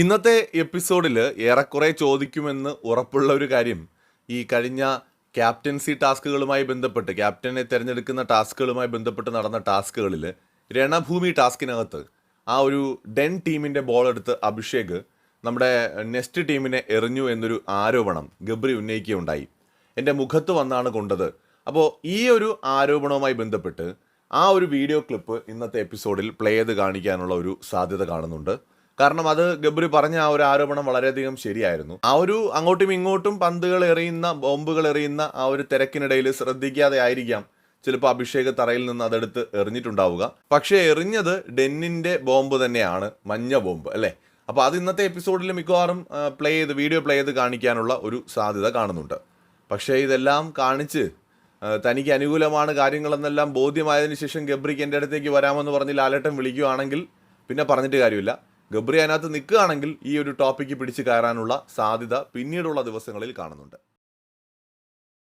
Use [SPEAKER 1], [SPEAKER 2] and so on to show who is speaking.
[SPEAKER 1] ഇന്നത്തെ എപ്പിസോഡിൽ ഏറെക്കുറെ ചോദിക്കുമെന്ന് ഉറപ്പുള്ള ഒരു കാര്യം ഈ കഴിഞ്ഞ ക്യാപ്റ്റൻസി ടാസ്കുകളുമായി ബന്ധപ്പെട്ട് ക്യാപ്റ്റനെ തിരഞ്ഞെടുക്കുന്ന ടാസ്കുകളുമായി ബന്ധപ്പെട്ട് നടന്ന ടാസ്കുകളിൽ രണഭൂമി ടാസ്കിനകത്ത് ആ ഒരു ഡെൻ ടീമിന്റെ ബോൾ എടുത്ത് അഭിഷേക് നമ്മുടെ നെസ്റ്റ് ടീമിനെ എറിഞ്ഞു എന്നൊരു ആരോപണം ഗബ്രി ഉന്നയിക്കുകയുണ്ടായി. എന്റെ മുഖത്ത് വന്നാണ് കൊണ്ടത്. അപ്പോൾ ഈ ഒരു ആരോപണവുമായി ബന്ധപ്പെട്ട് ആ ഒരു വീഡിയോ ക്ലിപ്പ് ഇന്നത്തെ എപ്പിസോഡിൽ പ്ലേ ചെയ്ത് കാണിക്കാനുള്ള ഒരു സാധ്യത കാണുന്നുണ്ട്. കാരണം അത് ഗബ്രി പറഞ്ഞ ആ ഒരു ആരോപണം വളരെയധികം ശരിയായിരുന്നു. ആ ഒരു അങ്ങോട്ടും ഇങ്ങോട്ടും പന്തുകൾ എറിയുന്ന ബോംബുകൾ എറിയുന്ന ആ ഒരു തിരക്കിനിടയിൽ ശ്രദ്ധിക്കാതെ ആയിരിക്കാം ചിലപ്പോൾ അഭിഷേക് തറയിൽ നിന്ന് അതെടുത്ത് എറിഞ്ഞിട്ടുണ്ടാവുക. പക്ഷേ എറിഞ്ഞത് ഡെന്നിന്റെ ബോംബ് തന്നെയാണ് മഞ്ഞ ബോംബ് അല്ലേ? അപ്പോൾ അത് ഇന്നത്തെ എപ്പിസോഡിൽ മിക്കവാറും പ്ലേ ചെയ്ത് വീഡിയോ പ്ലേ ചെയ്ത് കാണിക്കാനുള്ള ഒരു സാധ്യത കാണുന്നുണ്ട്. പക്ഷേ ഇതെല്ലാം കാണിച്ച് തനിക്ക് അനുകൂലമാണ് കാര്യങ്ങളെന്നെല്ലാം ബോധ്യമായതിനു ശേഷം ഗബ്രിക്ക് എന്റെ അടുത്തേക്ക് വരാമെന്ന് പറഞ്ഞ് ലാലേട്ടൻ വിളിക്കുകയാണെങ്കിൽ പിന്നെ പറഞ്ഞിട്ട് കാര്യമില്ല. ഗബ്രി അതിനകത്ത് നിൽക്കുകയാണെങ്കിൽ ഈ ഒരു ടോപ്പിക്ക് പിടിച്ച് കയറാനുള്ള സാധ്യത പിന്നീടുള്ള ദിവസങ്ങളിൽ കാണുന്നുണ്ട്.